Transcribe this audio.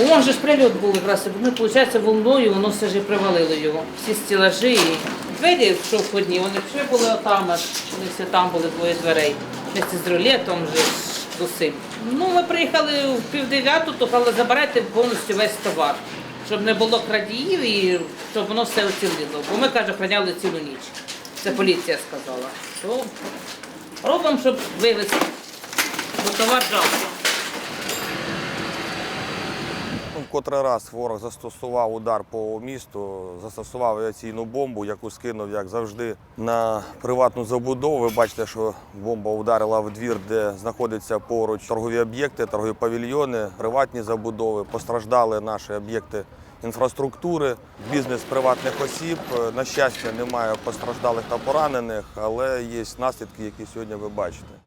Ну, вон же ж прильот був якраз. Ми, виходить, волною, воно все ж привалило його. Всі стілажі. і Двері, що входні, вони ще були отам, аж вони всі там були двоє дверей. Вместе з рулетом же з. Ну, ми приїхали в півдев'яту, то але забирайте повністю весь товар. Щоб не було крадіїв і щоб воно все оцілило. Бо ми, каже, охороняли цілу ніч. Це поліція сказала. То робимо, щоб вивезти. Бо товар жалко. Ну, В котрий раз ворог застосував удар по місту, застосував авіаційну бомбу, яку скинув, як завжди, на приватну забудову. Ви бачите, що бомба ударила в двір, де знаходяться поруч торгові об'єкти, торгові павільйони, приватні забудови. Постраждали наші об'єкти інфраструктури, бізнес приватних осіб. На щастя, немає постраждалих та поранених, але є наслідки, які сьогодні ви бачите.